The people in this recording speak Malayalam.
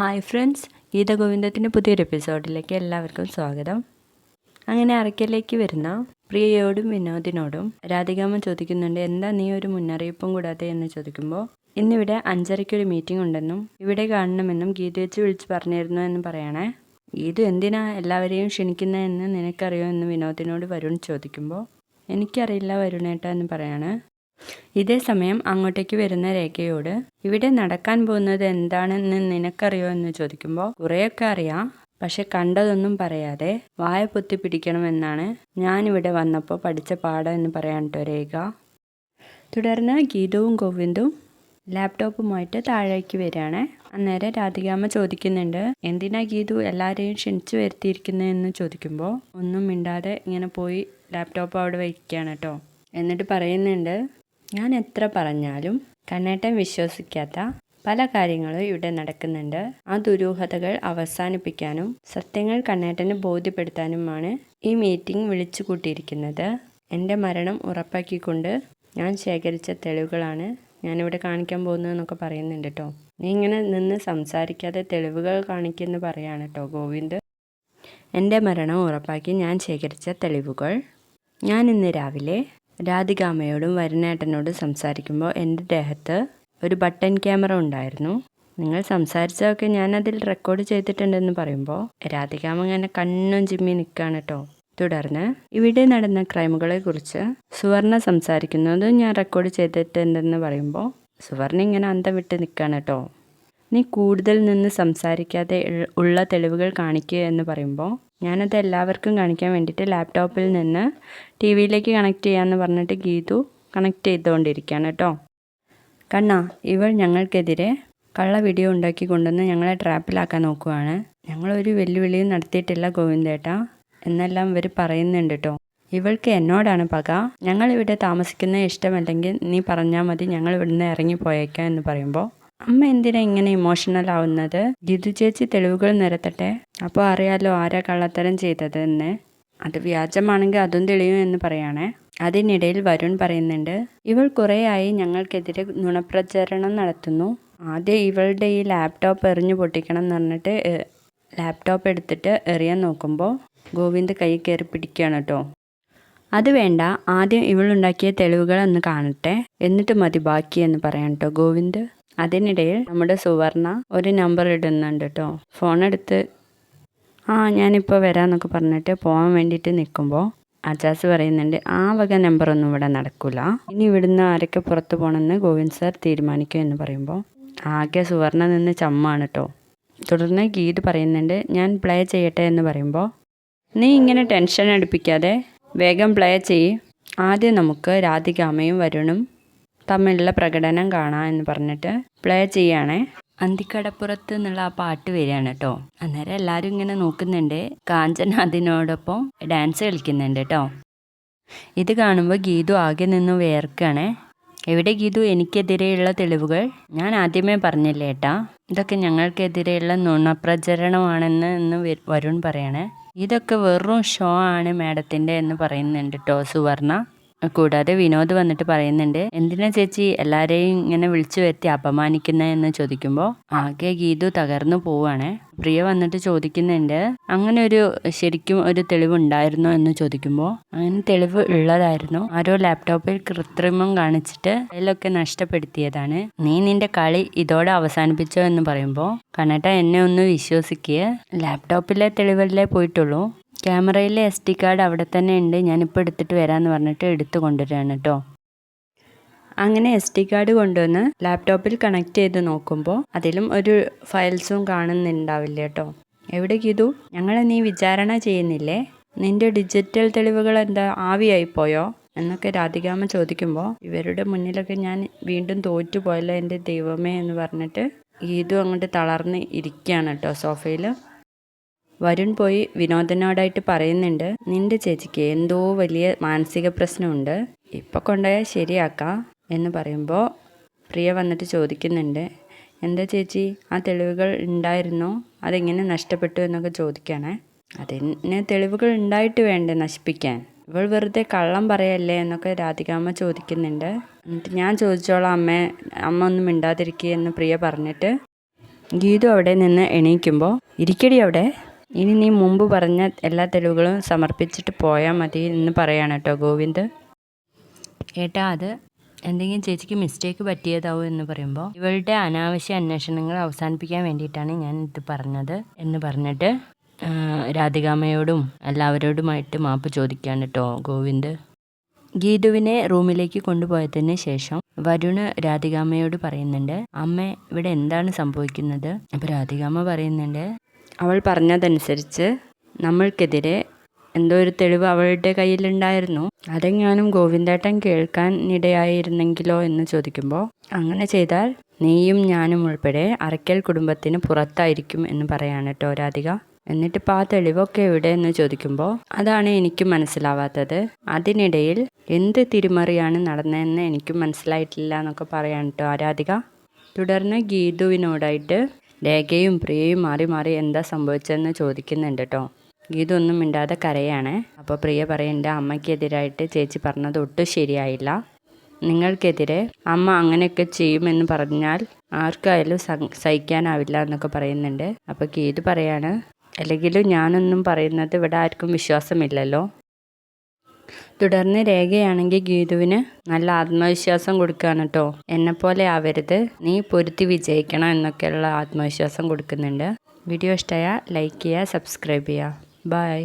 ഹായ് ഫ്രണ്ട്സ് ഗീതഗോവിന്ദത്തിന്റെ പുതിയൊരു എപ്പിസോഡിലേക്ക് എല്ലാവർക്കും സ്വാഗതം. അങ്ങനെ അറയ്ക്കലേക്ക് വരുന്ന പ്രിയയോടും വിനോദിനോടും രാധികാമ്മ ചോദിക്കുന്നുണ്ട് എന്താ നീ ഒരു മുന്നറിയിപ്പും കൂടാതെ? എന്ന് ചോദിക്കുമ്പോൾ ഇന്നിവിടെ അഞ്ചരയ്ക്കൊരു മീറ്റിംഗ് ഉണ്ടെന്നും ഇവിടെ കാണണമെന്നും ഗീത വെച്ച് വിളിച്ച് പറഞ്ഞിരുന്നു എന്ന് പറയണേ. ഗീതു എന്തിനാ എല്ലാവരെയും ക്ഷണിക്കുന്നതെന്ന് നിനക്കറിയോ എന്ന് വിനോദിനോട് വരുൺ ചോദിക്കുമ്പോൾ എനിക്കറിയില്ല വരുണേട്ട എന്ന് പറയാണ്. ഇതേ സമയം അങ്ങോട്ടേക്ക് വരുന്ന രേഖയോട് ഇവിടെ നടക്കാൻ പോകുന്നത് എന്താണെന്ന് നിനക്കറിയോ? എന്ന് ചോദിക്കുമ്പോൾ കുറേയൊക്കെ അറിയാം പക്ഷെ കണ്ടതൊന്നും പറയാതെ വായ പൊത്തി പിടിക്കണമെന്നാണ് ഞാനിവിടെ വന്നപ്പോൾ പഠിച്ച പാഠം എന്ന് പറയാൻ കേട്ടോ രേഖ. തുടർന്ന് ഗീതവും ഗോവിന്ദും ലാപ്ടോപ്പുമായിട്ട് താഴേക്ക് വരികയാണ്. അന്നേരം രാധികാമ്മ ചോദിക്കുന്നുണ്ട് എന്തിനാ ഗീതു എല്ലാവരെയും ക്ഷണിച്ചു വരുത്തിയിരിക്കുന്നതെന്ന് ചോദിക്കുമ്പോൾ ഒന്നും മിണ്ടാതെ ഇങ്ങനെ പോയി ലാപ്ടോപ്പ് അവിടെ വയ്ക്കുകയാണ് കേട്ടോ എന്നിട്ട് പറയുന്നുണ്ട് ഞാൻ എത്ര പറഞ്ഞാലും കണ്ണേട്ടൻ വിശ്വസിക്കാത്ത പല കാര്യങ്ങളും ഇവിടെ നടക്കുന്നുണ്ട്. ആ ദുരൂഹതകൾ അവസാനിപ്പിക്കാനും സത്യങ്ങൾ കണ്ണേട്ടന് ബോധ്യപ്പെടുത്താനുമാണ് ഈ മീറ്റിംഗ് വിളിച്ചു കൂട്ടിയിരിക്കുന്നത് എന്റെ മരണം ഉറപ്പാക്കിക്കൊണ്ട് ഞാൻ ശേഖരിച്ച തെളിവുകളാണ് ഞാനിവിടെ കാണിക്കാൻ പോകുന്നതെന്നൊക്കെ പറയുന്നുണ്ട് കേട്ടോ നീ ഇങ്ങനെ നിന്ന് സംസാരിക്കാതെ തെളിവുകൾ കാണിക്കുമെന്ന് പറയാണ് കേട്ടോ ഗോവിന്ദ്. എന്റെ മരണം ഉറപ്പാക്കി ഞാൻ ശേഖരിച്ച തെളിവുകൾ. ഞാൻ ഇന്ന് രാവിലെ രാധികാമ്മയോടും വരുന്നേട്ടനോടും സംസാരിക്കുമ്പോൾ എന്റെ ദേഹത്ത് ഒരു ബട്ടൺ ക്യാമറ ഉണ്ടായിരുന്നു. നിങ്ങൾ സംസാരിച്ചതൊക്കെ ഞാൻ അതിൽ റെക്കോർഡ് ചെയ്തിട്ടുണ്ടെന്ന് പറയുമ്പോൾ രാധികാമ ഇങ്ങനെ കണ്ണും ചിമ്മി നിൽക്കുകയാണ് കേട്ടോ. തുടർന്ന് ഇവിടെ നടന്ന ക്രൈമുകളെ കുറിച്ച് സുവർണ സംസാരിക്കുന്നത് ഞാൻ റെക്കോർഡ് ചെയ്തിട്ടുണ്ടെന്ന് പറയുമ്പോൾ സുവർണ ഇങ്ങനെ അന്തം വിട്ട് നിൽക്കുകയാണ് കേട്ടോ. നീ കൂടുതൽ നിന്ന് സംസാരിക്കാതെ ഉള്ള തെളിവുകൾ കാണിക്കുക എന്ന് പറയുമ്പോൾ ഞാനത് എല്ലാവർക്കും കാണിക്കാൻ വേണ്ടിയിട്ട് ലാപ്ടോപ്പിൽ നിന്ന് ടി വിയിലേക്ക് കണക്ട് ചെയ്യാമെന്ന് പറഞ്ഞിട്ട് ഗീതു കണക്ട് ചെയ്തുകൊണ്ടിരിക്കുകയാണ് കേട്ടോ. കണ്ണ ഇവൾ ഞങ്ങൾക്കെതിരെ കള്ള വീഡിയോ ഉണ്ടാക്കി കൊണ്ടുവന്ന് ഞങ്ങളെ ട്രാപ്പിലാക്കാൻ നോക്കുവാണ്. ഞങ്ങളൊരു വെല്ലുവിളിയും നടത്തിയിട്ടില്ല ഗോവിന്ദേട്ടാ. എന്നെല്ലാം ഇവർ പറയുന്നുണ്ട് കേട്ടോ. ഇവൾക്ക് എന്നോടാണ് പക. ഞങ്ങൾ ഇവിടെ താമസിക്കുന്നത് ഇഷ്ടമല്ലെങ്കിൽ നീ പറഞ്ഞാൽ മതി ഞങ്ങൾ ഇവിടുന്ന് ഇറങ്ങിപ്പോയേക്കാം എന്ന് പറയുമ്പോൾ അമ്മ എന്തിനാ ഇങ്ങനെ ഇമോഷണൽ ആവുന്നത്? ഗിതു ചേച്ചി തെളിവുകൾ നിരത്തട്ടെ? അപ്പോൾ അറിയാലോ ആരാ കള്ളത്തരം ചെയ്തത് എന്ന്. അത് വ്യാജമാണെങ്കിൽ അതും തെളിയും എന്ന് പറയണേ. അതിനിടയിൽ വരുൺ പറയുന്നുണ്ട് ഇവൾ കുറേയായി ഞങ്ങൾക്കെതിരെ നുണപ്രചരണം നടത്തുന്നു. ആദ്യം ഇവളുടെ ഈ ലാപ്ടോപ്പ് എറിഞ്ഞു പൊട്ടിക്കണം എന്ന് പറഞ്ഞിട്ട് ലാപ്ടോപ്പ് എടുത്തിട്ട് എറിയാൻ നോക്കുമ്പോൾ ഗോവിന്ദ് കൈ കയറി പിടിക്കുകയാണ് കേട്ടോ. അത് വേണ്ട ആദ്യം ഇവളുണ്ടാക്കിയ തെളിവുകൾ ഒന്ന് കാണട്ടെ. എന്നിട്ട് മതി ബാക്കി എന്ന് പറയാൻ കേട്ടോ ഗോവിന്ദ്. അതിനിടയിൽ നമ്മുടെ സുവർണ ഒരു നമ്പർ ഇടുന്നുണ്ട് കേട്ടോ ഫോൺ എടുത്ത് ആ ഞാനിപ്പോൾ വരാമെന്നൊക്കെ പറഞ്ഞിട്ട് പോകാൻ വേണ്ടിയിട്ട് നിൽക്കുമ്പോൾ അജാസ് പറയുന്നുണ്ട് ആ വക നമ്പറൊന്നും ഇവിടെ നടക്കില്ല ഇനി ഇവിടുന്ന് ആരൊക്കെ പുറത്ത് പോകണമെന്ന് ഗോവിന്ദ് സാർ തീരുമാനിക്കും എന്ന് പറയുമ്പോൾ ആകെ സുവർണ നിന്ന് ചമ്മാണ് കേട്ടോ തുടർന്ന് ഗീത് പറയുന്നുണ്ട് ഞാൻ പ്ലേ ചെയ്യട്ടെ എന്ന് പറയുമ്പോൾ നീ ഇങ്ങനെ ടെൻഷൻ അടുപ്പിക്കാതെ വേഗം പ്ലേ ചെയ്യ്. ആദ്യം നമുക്ക് രാധികാമയും വരുണും തമ്മിലുള്ള പ്രകടനം കാണാം എന്ന് പറഞ്ഞിട്ട് പ്ലേ ചെയ്യാണേ. അന്തിക്കടപ്പുറത്ത് എന്നുള്ള ആ പാട്ട് വരികയാണ് കേട്ടോ അന്നേരം എല്ലാവരും ഇങ്ങനെ നോക്കുന്നുണ്ട്. കാഞ്ചന അതിനോടൊപ്പം ഡാൻസ് കളിക്കുന്നുണ്ട് കേട്ടോ ഇത് കാണുമ്പോൾ ഗീതു ആകെ നിന്ന് വേർക്കാണേ എവിടെ ഗീതു? എനിക്കെതിരെയുള്ള തെളിവുകൾ ഞാൻ ആദ്യമേ പറഞ്ഞില്ലേ ഏട്ടാ? ഇതൊക്കെ ഞങ്ങൾക്കെതിരെയുള്ള നുണപ്രചരണമാണെന്ന് എന്ന് വരുൺ പറയണേ. ഇതൊക്കെ വെറും ഷോ ആണ് മാഡത്തിന്റെ എന്ന് പറയുന്നുണ്ട് കേട്ടോ സുവർണ. കൂടാതെ വിനോദ് വന്നിട്ട് പറയുന്നുണ്ട് എന്തിനാ ചേച്ചി എല്ലാവരെയും ഇങ്ങനെ വിളിച്ചു വരുത്തി അപമാനിക്കുന്ന? എന്ന് ചോദിക്കുമ്പോൾ ആകെ ഗീതു തകർന്നു പോവാണ്. പ്രിയ വന്നിട്ട് ചോദിക്കുന്നുണ്ട് അങ്ങനെ ഒരു ശരിക്കും ഒരു തെളിവുണ്ടായിരുന്നോ? എന്ന് ചോദിക്കുമ്പോൾ അങ്ങനെ തെളിവ് ഉള്ളതായിരുന്നു. ആരോ ലാപ്ടോപ്പിൽ കൃത്രിമം കാണിച്ചിട്ട് അതിലൊക്കെ നഷ്ടപ്പെടുത്തിയതാണ്. നീ നിന്റെ കളി ഇതോടെ അവസാനിപ്പിച്ചോ? എന്ന് പറയുമ്പോൾ കണട്ട എന്നെ ഒന്ന് വിശ്വസിക്കുക ലാപ്ടോപ്പിലെ തെളിവല്ലേ പോയിട്ടുള്ളൂ. ക്യാമറയിലെ എസ് ടി കാർഡ് അവിടെ തന്നെ ഉണ്ട്. ഞാനിപ്പോൾ എടുത്തിട്ട് വരാമെന്ന് പറഞ്ഞിട്ട് എടുത്തു കൊണ്ടുവരികയാണ് കേട്ടോ അങ്ങനെ എസ് ടി കാർഡ് കൊണ്ടുവന്ന് ലാപ്ടോപ്പിൽ കണക്ട് ചെയ്ത് നോക്കുമ്പോൾ അതിലും ഒരു ഫയൽസും കാണുന്നുണ്ടാവില്ല കേട്ടോ എവിടെ ഗീതു ഞങ്ങളെ നീ വിചാരണ ചെയ്യുന്നില്ലേ? നിന്റെ ഡിജിറ്റൽ തെളിവുകൾ എന്താ ആവിയായി പോയോ? എന്നൊക്കെ രാധികാമ്മ ചോദിക്കുമ്പോൾ ഇവരുടെ മുന്നിലൊക്കെ ഞാൻ വീണ്ടും തോറ്റുപോയല്ലോ എന്റെ ദൈവമേ എന്ന് പറഞ്ഞിട്ട് ഗീതു അങ്ങോട്ട് തളർന്ന് ഇരിക്കുകയാണ് കേട്ടോ സോഫയിൽ വരുൺ പോയി വിനോദനോടായിട്ട് പറയുന്നുണ്ട് നിന്റെ ചേച്ചിക്ക് എന്തോ വലിയ മാനസിക പ്രശ്നമുണ്ട്. ഇപ്പൊ കൊണ്ടുപോയാൽ ശരിയാക്കാം എന്ന് പറയുമ്പോൾ പ്രിയ വന്നിട്ട് ചോദിക്കുന്നുണ്ട് എന്താ ചേച്ചി ആ തെളിവുകൾ ഉണ്ടായിരുന്നോ? അതെങ്ങനെ നഷ്ടപ്പെട്ടു എന്നൊക്കെ ചോദിക്കുകയാണേ അതിന് തെളിവുകൾ ഉണ്ടായിട്ട് വേണ്ടേ നശിപ്പിക്കാൻ? ഇവൾ വെറുതെ കള്ളം പറയല്ലേ? എന്നൊക്കെ രാധികാമ്മ ചോദിക്കുന്നുണ്ട്. എന്നിട്ട് ഞാൻ ചോദിച്ചോളാം അമ്മ അമ്മ ഒന്നും മിണ്ടാതിരിക്കുക എന്ന് പ്രിയ പറഞ്ഞിട്ട് ഗീതു അവിടെ നിന്ന് എണീക്കുമ്പോൾ ഇരിക്കടി അവിടെ. ഇനി നീ മുമ്പ് പറഞ്ഞ എല്ലാ തെളിവുകളും സമർപ്പിച്ചിട്ട് പോയാൽ മതി എന്ന് പറയാണ് കേട്ടോ ഗോവിന്ദ്. ഏട്ടാ അത് എന്തെങ്കിലും ചേച്ചിക്ക് മിസ്റ്റേക്ക് പറ്റിയതാവും എന്ന് പറയുമ്പോൾ ഇവളുടെ അനാവശ്യ അന്വേഷണങ്ങൾ അവസാനിപ്പിക്കാൻ വേണ്ടിയിട്ടാണ് ഞാൻ ഇത് പറഞ്ഞത് എന്ന് പറഞ്ഞിട്ട് രാധികാമ്മയോടും എല്ലാവരോടുമായിട്ട് മാപ്പ് ചോദിക്കുകയാണ് കേട്ടോ ഗോവിന്ദ്. ഗീതുവിനെ റൂമിലേക്ക് കൊണ്ടുപോയതിന് ശേഷം വരുണ് രാധികാമ്മയോട് പറയുന്നുണ്ട് അമ്മ ഇവിടെ എന്താണ് സംഭവിക്കുന്നത്? അപ്പോൾ രാധികാമ്മ പറയുന്നുണ്ട് അവൾ പറഞ്ഞതനുസരിച്ച് നമ്മൾക്കെതിരെ എന്തോ ഒരു തെളിവ് അവളുടെ കയ്യിലുണ്ടായിരുന്നു. അതെങ്ങാനും ഗോവിന്ദേട്ടൻ കേൾക്കാൻ ഇടയായിരുന്നെങ്കിലോ എന്ന് ചോദിക്കുമ്പോൾ അങ്ങനെ ചെയ്താൽ നീയും ഞാനും ഉൾപ്പെടെ അറയ്ക്കൽ കുടുംബത്തിന് പുറത്തായിരിക്കും എന്ന് പറയാണ് കേട്ടോ രാധിക. എന്നിട്ടിപ്പോൾ ആ തെളിവൊക്കെ എവിടെ? എന്ന് ചോദിക്കുമ്പോൾ അതാണ് എനിക്ക് മനസ്സിലാവാത്തത്. അതിനിടയിൽ എന്ത് തിരിമറിയാണ് നടന്നതെന്ന് എനിക്കും മനസ്സിലായിട്ടില്ല എന്നൊക്കെ പറയാൻ കേട്ടോ ആരാധിക തുടർന്ന് ഗീതുവിനോടായിട്ട് രേഖയും പ്രിയയും മാറി മാറി എന്താ സംഭവിച്ചതെന്ന് ചോദിക്കുന്നുണ്ട് കേട്ടോ ഗീതൊന്നും മിണ്ടാതെ കരയാണ്. അപ്പോൾ പ്രിയ പറയുന്നുണ്ട് അമ്മയ്ക്കെതിരായിട്ട് ചേച്ചി പറഞ്ഞത് ഒട്ടും ശരിയായില്ല. നിങ്ങൾക്കെതിരെ അമ്മ അങ്ങനെയൊക്കെ ചെയ്യുമെന്ന് പറഞ്ഞാൽ ആർക്കായാലും സഹിക്കാനാവില്ല എന്നൊക്കെ പറയുന്നുണ്ട്. അപ്പോൾ ഗീത് പറയാണ് അല്ലെങ്കിലും ഞാനൊന്നും പറയുന്നത് ഇവിടെ ആർക്കും വിശ്വാസമില്ലല്ലോ. തുടർന്ന് രേഖയാണെങ്കിൽ ഗീതുവിന് നല്ല ആത്മവിശ്വാസം കൊടുക്കുകയാണ് കേട്ടോ എന്നെപ്പോലെ ആവരുത്. നീ പൊരുത്തി വിജയിക്കണം എന്നൊക്കെയുള്ള ആത്മവിശ്വാസം കൊടുക്കുന്നുണ്ട്. വീഡിയോ ഇഷ്ടമായ ലൈക്ക് ചെയ്യുക സബ്സ്ക്രൈബ് ചെയ്യുക. ബൈ.